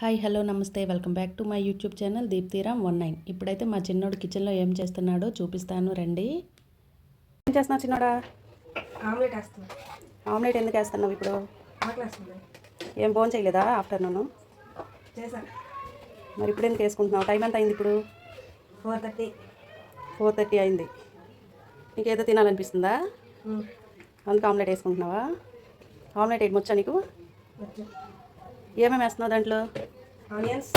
Hi hello నమస్తే. Welcome back to my YouTube channel Deeptiram one nine. ఇప్పుడైతే మా చిన్నోడు కిచెన్లో ఏం చేస్తున్నాడో చూపిస్తాను. రండి. ఏం చేస్తున్నావు చిన్నోడా? ఆమ్లెట్ వేస్తున్నా. ఆమ్లెట్ ఎందుకు వేస్తున్నావు ఇప్పుడు? ఏం ఫోన్ చేయలేదా ఆఫ్టర్నూన్? చేశాను మరి ఇప్పుడు ఎందుకు వేసుకుంటున్నావు? టైం ఎంత అయింది ఇప్పుడు? Four thirty. ఫోర్ థర్టీ అయింది. నీకేదో తినాలనిపిస్తుందా? అందుకు ఆమ్లెట్ వేసుకుంటున్నావా? ఆమ్లెట్ ఏంటి వచ్చా నీకు? ఏమేమి వేస్తున్నావు దాంట్లో? Onions.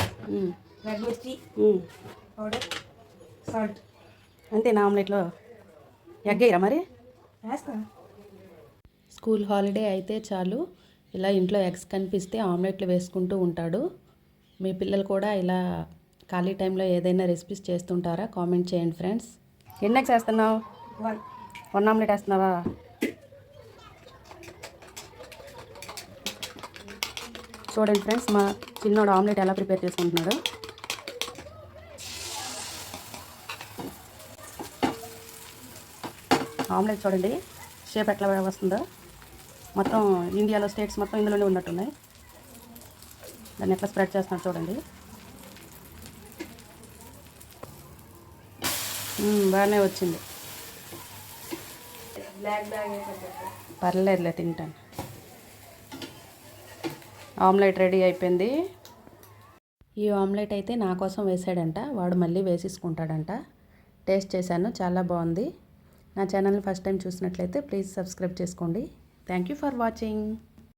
Red mirchi. Powder salt. అంతేనా ఆమ్లెట్లో ఎగ్ వేయరా మరి? వేస్తా. స్కూల్ హాలిడే అయితే చాలు. ఇలా ఇంట్లో ఎగ్స్ కనిపిస్తే ఆమ్లెట్లు వేసుకుంటూ ఉంటాడు. మీ పిల్లలు కూడా ఇలా ఖాళీ టైంలో ఏదైనా రెసిపీస్ చేస్తుంటారా? కామెంట్ చేయండి ఫ్రెండ్స్. ఎన్ని ఎగ్స్ వేస్తున్నావు? వన్. వన్ ఆమ్లెట్ వేస్తున్నావా? చూడండి ఫ్రెండ్స్ మా చిన్నోడు ఆమ్లెట్ ఎలా ప్రిపేర్ చేసుకుంటున్నాడు. ఆమ్లెట్ చూడండి షేప్ ఎట్లా వస్తుందో. మొత్తం ఇండియాలో స్టేట్స్ మొత్తం ఇందులోనే ఉన్నట్టున్నాయి. దాన్ని ఎట్లా స్ప్రెడ్ చేస్తున్నాడు చూడండి. బాగానే వచ్చింది. పర్లేదులే తింటాను. ఆమ్లెట్ రెడీ అయిపోయింది. ఈ ఆమ్లెట్ అయితే నా కోసం వేసాడంట. వాడు మళ్ళీ వేసేసుకుంటాడంట. టేస్ట్ చేశాను. చాలా బాగుంది. నా ఛానల్ని ఫస్ట్ టైం చూసినట్లయితే ప్లీజ్ సబ్స్క్రైబ్ చేసుకోండి. Thank you for watching.